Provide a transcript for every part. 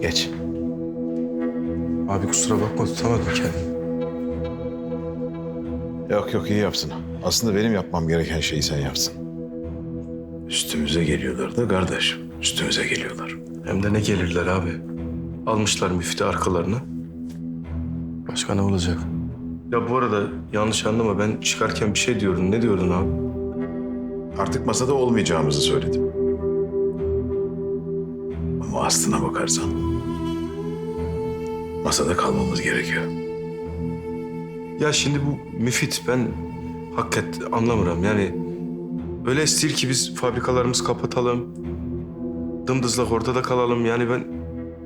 Geç. Abi kusura bakma tutamadım kendimi. Yok yok iyi yapsın. Aslında benim yapmam gereken şeyi sen yapsın. Üstümüze geliyorlar da kardeş. Üstümüze geliyorlar. Hem de ne gelirler abi. Almışlar müftü arkalarını. Başka ne olacak? Ya bu arada yanlış anlama ben çıkarken bir şey diyordun. Ne diyordun abi? Artık masada olmayacağımızı söyledim. Ama aslına bakarsan masada kalmamız gerekiyor. Ya şimdi bu müfit ben hakikat anlamıyorum. Yani öyle istir ki biz fabrikalarımızı kapatalım. Dımdızlak ortada kalalım. Yani ben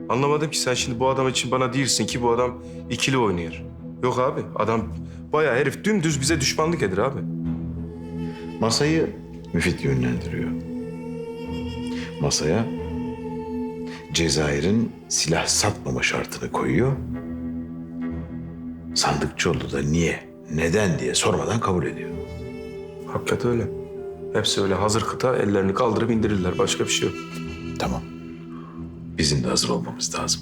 anlamadım ki sen şimdi bu adam için bana değilsin ki bu adam ikili oynuyor. Yok abi adam bayağı herif dümdüz bize düşmanlık eder abi. Masayı müfit yönlendiriyor. Masaya Cezayir'in silah satmama şartını koyuyor. Sandıkçıoğlu da niye, neden diye sormadan kabul ediyor. Hakikat öyle. Hepsi öyle hazır kıta ellerini kaldırıp indirirler. Başka bir şey yok. Tamam. Bizim de hazır olmamız lazım.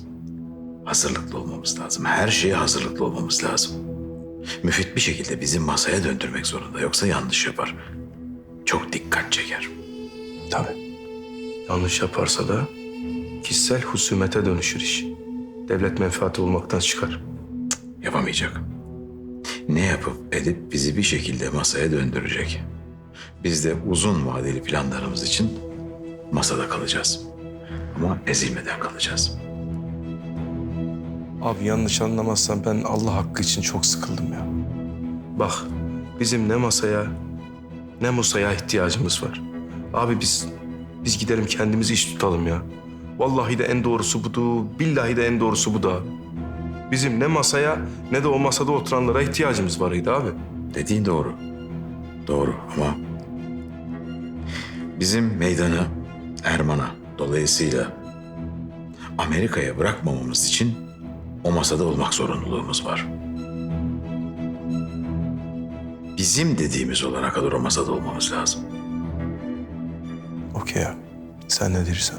Hazırlıklı olmamız lazım. Her şeye hazırlıklı olmamız lazım. Müfit bir şekilde bizi masaya döndürmek zorunda. Yoksa yanlış yapar. Çok dikkat çeker. Tabii. Yanlış yaparsa da kişisel husumete dönüşür iş. Devlet menfaati olmaktan çıkar. Yapamayacak. Ne yapıp edip bizi bir şekilde masaya döndürecek. Biz de uzun vadeli planlarımız için masada kalacağız. Ama ezilmeden kalacağız. Abi yanlış anlamazsan ben Allah hakkı için çok sıkıldım ya. Bak bizim ne masaya ne Musa'ya ihtiyacımız var. Abi biz biz gidelim kendimizi iş tutalım ya. Vallahi de en doğrusu budu, billahi de en doğrusu bu da. Bizim ne masaya ne de o masada oturanlara ihtiyacımız varıydı abi. Dediğin doğru. Doğru ama bizim meydanı Erman'a dolayısıyla Amerika'ya bırakmamamız için o masada olmak zorunluluğumuz var. Bizim dediğimiz olana kadar o masada olmamız lazım. Okey abi. Sen ne dersen.